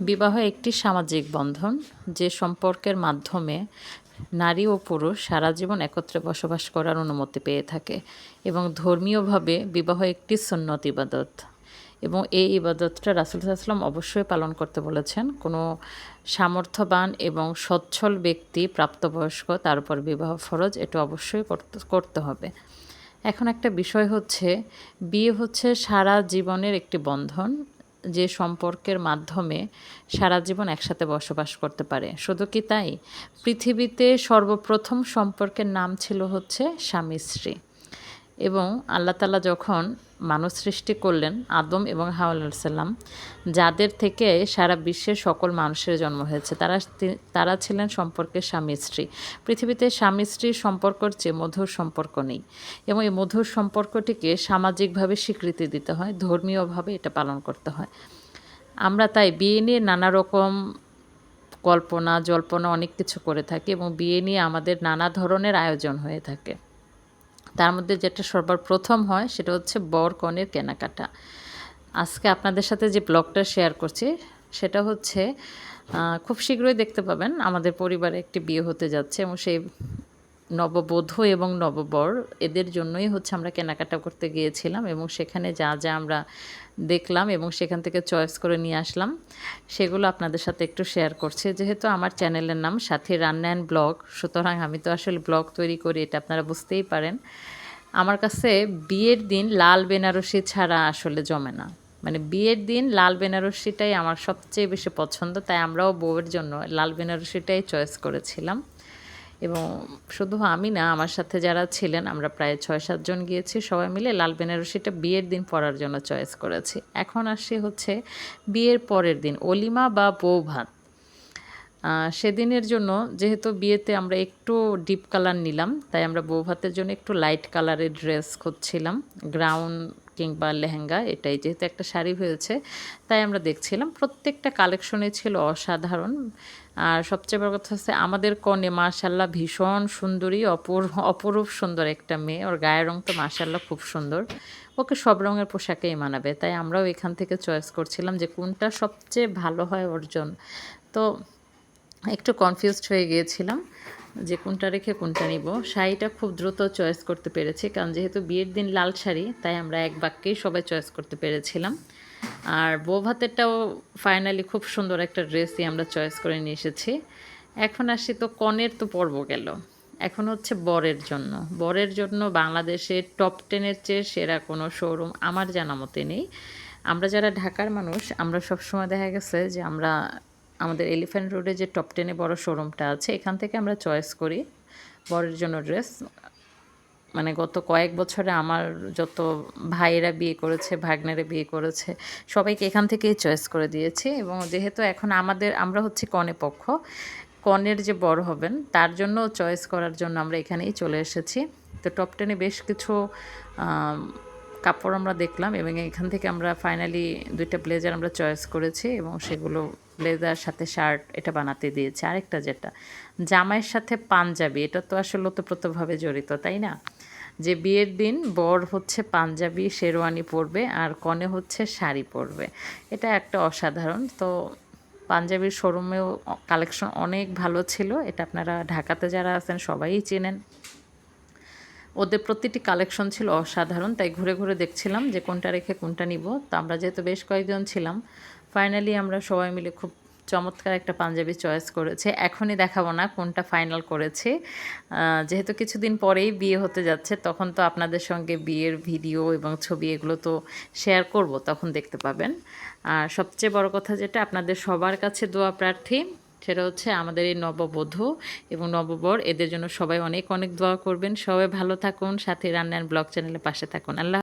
বিবাহ একটি সামাজিক বন্ধন যে সম্পর্কের মাধ্যমে নারী ও পুরুষ সারা জীবন একত্রে বসবাস করার অনুমতি পেয়ে থাকে এবং ধর্মীয়ভাবে বিবাহ একটি সুন্নত ইবাদত। এবং এই ইবাদতটা রাসুল সাল্লাম অবশ্যই পালন করতে বলেছেন। কোনো সামর্থ্যবান এবং সচ্ছল ব্যক্তি প্রাপ্তবয়স্ক, তার উপর বিবাহ ফরজ, এটা অবশ্যই করতে হবে। এখন একটা বিষয় হচ্ছে, বিয়ে হচ্ছে সারা জীবনের একটি বন্ধন। যে সম্পর্কের মাধ্যমে সারা জীবন একসাথে বসবাস করতে পারে। শুধু কি তাই? পৃথিবীতে সর্বপ্রথম সম্পর্কের নাম ছিল হচ্ছে স্বামী স্ত্রী এবং আল্লাহ তালা যখন মানুষ সৃষ্টি করলেন আদম এবং হাওয়াল্লাম যাদের থেকে সারা বিশ্বের সকল মানুষের জন্ম হয়েছে, তারা তারা ছিলেন সম্পর্কের স্বামী স্ত্রী। পৃথিবীতে স্বামী স্ত্রীর সম্পর্কর চেয়ে মধুর সম্পর্ক নেই এবং এই মধুর সম্পর্কটিকে সামাজিকভাবে স্বীকৃতি দিতে হয়, ধর্মীয়ভাবে এটা পালন করতে হয়। আমরা তাই বিয়ে নিয়ে নানা রকম কল্পনা, জল্পনা অনেক কিছু করে থাকি এবং বিয়ে নিয়ে আমাদের নানা ধরনের আয়োজন হয়ে থাকে। তার মধ্যে যেটা সর্বপ্রথম হয় সেটা হচ্ছে বর কনের কেনাকাটা। আজকে আপনাদের সাথে যে ব্লগটা শেয়ার করছি, সেটা হচ্ছে খুব শীঘ্রই দেখতে পাবেন আমাদের পরিবারে একটি বিয়ে হতে যাচ্ছে এবং সেই নববধূ এবং নববর, এদের জন্যই হচ্ছে আমরা কেনাকাটা করতে গিয়েছিলাম এবং সেখানে যা যা আমরা দেখলাম এবং সেখান থেকে চয়েস করে নিয়ে আসলাম, সেগুলো আপনাদের সাথে একটু শেয়ার করছি। যেহেতু আমার চ্যানেলের নাম সাথী রান্না অ্যান্ড ব্লগ, সুতরাং আমি তো আসলে ব্লগ তৈরি করি, এটা আপনারা বুঝতেই পারেন। আমার কাছে বিয়ের দিন লাল বেনারসি ছাড়া আসলে জমে না। মানে বিয়ের দিন লাল বেনারসিটাই আমার সবচেয়ে বেশি পছন্দ, তাই আমরাও বউয়ের জন্য লাল বেনারসিটাই চয়েস করেছিলাম। এবং শুধু আমি না, আমার সাথে যারা ছিলেন, আমরা প্রায় ছয় সাতজন গিয়েছি, সবাই মিলে লাল বেনারসিটা বিয়ের দিন পরার জন্য চয়েস করেছি। এখন আসি হচ্ছে বিয়ের পরের দিন, অলিমা বা বউ ভাত। সেদিনের জন্য যেহেতু বিয়েতে আমরা একটু ডিপ কালার নিলাম, তাই আমরা বউ ভাতের জন্য একটু লাইট কালারের ড্রেস খুঁজছিলাম, গ্রাউন কিংবা লেহেঙ্গা, এটাই যেহেতু একটা শাড়ি হয়েছে, তাই আমরা দেখছিলাম প্রত্যেকটা কালেকশনে ছিল অসাধারণ। আর সবচেয়ে বড় কথা হচ্ছে আমাদের কনে মাশাল্লাহ ভীষণ সুন্দরী অপূর অপরূপ সুন্দর একটা মেয়ে। ওর গায়ের রং তো মাশাল্লাহ খুব সুন্দর। ওকে সব রঙের পোশাকেই মানাবে। তাই আমরাও এখান থেকে চয়েস করছিলাম যে কোনটা সবচেয়ে ভালো হয় ওর জন্য তো একটু কনফিউজড হয়ে গিয়েছিলাম যে কোনটা রেখে কোনটা নিব। শাড়িটা খুব দ্রুত চয়েস করতে পেরেছি, কারণ যেহেতু বিয়ের দিন লাল শাড়ি, তাই আমরা এক বাক্যেই সবাই চয়েস করতে পেরেছিলাম। আর বউ ভাতেরটাও ফাইনালি খুব সুন্দর একটা ড্রেসই আমরা চয়েস করে নিয়ে এসেছি। এখন আসি তো কনের তো পর্ব গেল। এখন হচ্ছে বরের জন্য। বরের জন্য বাংলাদেশের টপ টেনের চেয়ে সেরা কোনো শোরুম আমার জানা মতে নেই। আমরা যারা ঢাকার মানুষ, আমরা সবসময় দেখা গেছে যে আমরা আমাদের এলিফ্যান্ট রোডে যে টপ টেনে বড় শোরুমটা আছে, এখান থেকে আমরা চয়েস করি বরের জন্য ড্রেস মানে গত কয়েক বছরে আমার যত ভাইয়েরা বিয়ে করেছে, ভাগ্নেরা বিয়ে করেছে, সবাইকে এখান থেকেই চয়েস করে দিয়েছি এবং যেহেতু এখন আমাদের, আমরা হচ্ছে কনে পক্ষ, কনের যে বড় হবেন, তার জন্য চয়েস করার জন্য আমরা এখানেই চলে এসেছি। তো টপ টেনে বেশ কিছু কাপড় আমরা দেখলাম এবং এখান থেকে আমরা ফাইনালি দুইটা ব্লেজার আমরা চয়েস করেছি এবং সেগুলো ব্লেজার সাথে শার্ট এটা বানাতে দিয়েছে। আরেকটা যেটা, জামাইয়ের সাথে পাঞ্জাবি, এটা তো আসলে ওতপ্রোতভাবে জড়িত, তাই না? যে বিয়ের দিন বর হচ্ছে পাঞ্জাবি, শেরওয়ানি পরবে আর কনে হচ্ছে শাড়ি পরবে। এটা একটা অসাধারণ। তো পাঞ্জাবির শোরুমেও কালেকশন অনেক ভালো ছিল। এটা আপনারা ঢাকাতে যারা আছেন সবাই চেনেন। ওদের প্রতিটি কালেকশন ছিল অসাধারণ, তাই ঘুরে ঘুরে দেখছিলাম যে কোনটা রেখে কোনটা নিব। তো আমরা যেহেতু বেশ কয়েকজন ছিলাম, ফাইনালি আমরা সবাই মিলে খুব চমৎকার একটা পাঞ্জাবি চয়েস করেছে। এখনই দেখাবো না কোনটা ফাইনাল করেছে। যেহেতু কিছুদিন পরেই বিয়ে হতে যাচ্ছে, তখন তো আপনাদের সঙ্গে বিয়ের ভিডিও এবং ছবি এগুলো তো শেয়ার করব, তখন দেখতে পাবেন। আর সবচেয়ে বড় কথা যেটা, আপনাদের সবার কাছে দোয়া প্রার্থী, সেটা হচ্ছে আমাদের এই নববধূ এবং নববর। এদের জন্য সবাই অনেক অনেক দোয়া করবেন। সবাই ভালো থাকুন, সাথে রান্নার ব্লগ চ্যানেলের পাশে থাকুন। আল্লাহ